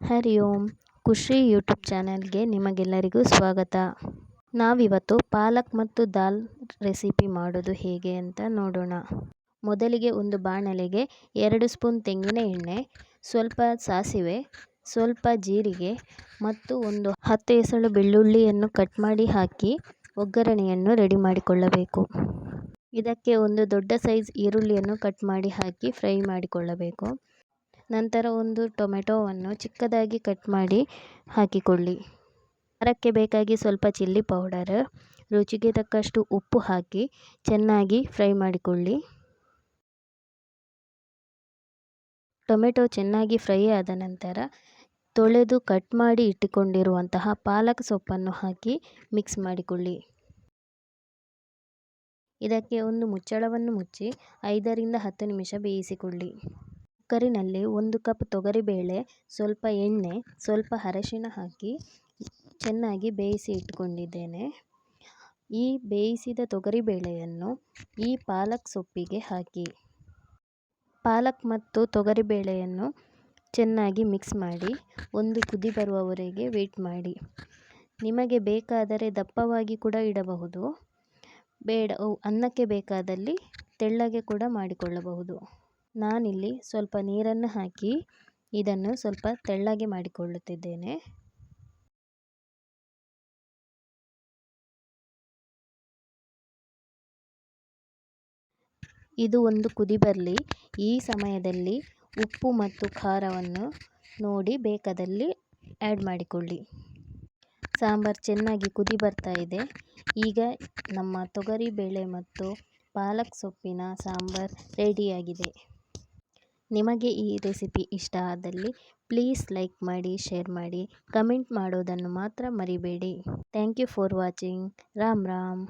ಹರಿ ಓಂ. ಖುಷಿ ಯೂಟ್ಯೂಬ್ ಚಾನಲ್ಗೆ ನಿಮಗೆಲ್ಲರಿಗೂ ಸ್ವಾಗತ. ನಾವಿವತ್ತು ಪಾಲಕ್ ಮತ್ತು ದಾಲ್ ರೆಸಿಪಿ ಮಾಡೋದು ಹೇಗೆ ಅಂತ ನೋಡೋಣ. ಮೊದಲಿಗೆ ಒಂದು ಬಾಣಲೆಗೆ ಎರಡು ಸ್ಪೂನ್ ತೆಂಗಿನ ಎಣ್ಣೆ, ಸ್ವಲ್ಪ ಸಾಸಿವೆ, ಸ್ವಲ್ಪ ಜೀರಿಗೆ ಮತ್ತು ಒಂದು ಹತ್ತು ಎಸಳು ಬೆಳ್ಳುಳ್ಳಿಯನ್ನು ಕಟ್ ಮಾಡಿ ಹಾಕಿ ಒಗ್ಗರಣೆಯನ್ನು ರೆಡಿ ಮಾಡಿಕೊಳ್ಳಬೇಕು. ಇದಕ್ಕೆ ಒಂದು ದೊಡ್ಡ ಸೈಜ್ ಈರುಳ್ಳಿಯನ್ನು ಕಟ್ ಮಾಡಿ ಹಾಕಿ ಫ್ರೈ ಮಾಡಿಕೊಳ್ಳಬೇಕು. ನಂತರ ಒಂದು ಟೊಮೆಟೊವನ್ನು ಚಿಕ್ಕದಾಗಿ ಕಟ್ ಮಾಡಿ ಹಾಕಿಕೊಳ್ಳಿ. ಖಾರಕ್ಕೆ ಬೇಕಾಗಿ ಸ್ವಲ್ಪ ಚಿಲ್ಲಿ ಪೌಡರ್, ರುಚಿಗೆ ತಕ್ಕಷ್ಟು ಉಪ್ಪು ಹಾಕಿ ಚೆನ್ನಾಗಿ ಫ್ರೈ ಮಾಡಿಕೊಳ್ಳಿ. ಟೊಮೆಟೊ ಚೆನ್ನಾಗಿ ಫ್ರೈ ಆದ ನಂತರ ತೊಳೆದು ಕಟ್ ಮಾಡಿ ಇಟ್ಟುಕೊಂಡಿರುವಂತಹ ಪಾಲಕ್ ಸೊಪ್ಪನ್ನು ಹಾಕಿ ಮಿಕ್ಸ್ ಮಾಡಿಕೊಳ್ಳಿ. ಇದಕ್ಕೆ ಒಂದು ಮುಚ್ಚಳವನ್ನು ಮುಚ್ಚಿ ಐದರಿಂದ ಹತ್ತು ನಿಮಿಷ ಬೇಯಿಸಿಕೊಳ್ಳಿ. ಕುಕ್ಕರಿನಲ್ಲಿ ಒಂದು ಕಪ್ ತೊಗರಿಬೇಳೆ, ಸ್ವಲ್ಪ ಎಣ್ಣೆ, ಸ್ವಲ್ಪ ಅರಶಿನ ಹಾಕಿ ಚೆನ್ನಾಗಿ ಬೇಯಿಸಿ ಇಟ್ಕೊಂಡಿದ್ದೇನೆ. ಈ ಬೇಯಿಸಿದ ತೊಗರಿಬೇಳೆಯನ್ನು ಈ ಪಾಲಕ್ ಸೊಪ್ಪಿಗೆ ಹಾಕಿ. ಪಾಲಕ್ ಮತ್ತು ತೊಗರಿಬೇಳೆಯನ್ನು ಚೆನ್ನಾಗಿ ಮಿಕ್ಸ್ ಮಾಡಿ ಒಂದು ಕುದಿ ಬರುವವರೆಗೆ ವೇಟ್ ಮಾಡಿ. ನಿಮಗೆ ಬೇಕಾದರೆ ದಪ್ಪವಾಗಿ ಕೂಡ ಇಡಬಹುದು. ಬೇಡ ಅನ್ನಕ್ಕೆ ಬೇಕಾದಲ್ಲಿ ತೆಳ್ಳಗೆ ಕೂಡ ಮಾಡಿಕೊಳ್ಳಬಹುದು. ನಾನಿಲ್ಲಿ ಸ್ವಲ್ಪ ನೀರನ್ನು ಹಾಕಿ ಇದನ್ನು ಸ್ವಲ್ಪ ತೆಳ್ಳಗೆ ಮಾಡಿಕೊಳ್ಳುತ್ತಿದ್ದೇನೆ. ಇದು ಒಂದು ಕುದಿ ಬರಲಿ. ಈ ಸಮಯದಲ್ಲಿ ಉಪ್ಪು ಮತ್ತು ಖಾರವನ್ನು ನೋಡಿ ಬೇಕಾದಲ್ಲಿ ಆ್ಯಡ್ ಮಾಡಿಕೊಳ್ಳಿ. ಸಾಂಬಾರು ಚೆನ್ನಾಗಿ ಕುದಿ ಬರ್ತಾ ಇದೆ. ಈಗ ನಮ್ಮ ತೊಗರಿ, ಬೇಳೆ ಮತ್ತು ಪಾಲಕ್ ಸೊಪ್ಪಿನ ಸಾಂಬಾರು ರೆಡಿಯಾಗಿದೆ. ನಿಮಗೆ ಈ ರೆಸಿಪಿ ಇಷ್ಟ ಆದಲ್ಲಿ ಪ್ಲೀಸ್ ಲೈಕ್ ಮಾಡಿ, ಶೇರ್ ಮಾಡಿ, ಕಮೆಂಟ್ ಮಾಡೋದನ್ನು ಮಾತ್ರ ಮರಿಬೇಡಿ. Thank you for watching. Ram Ram.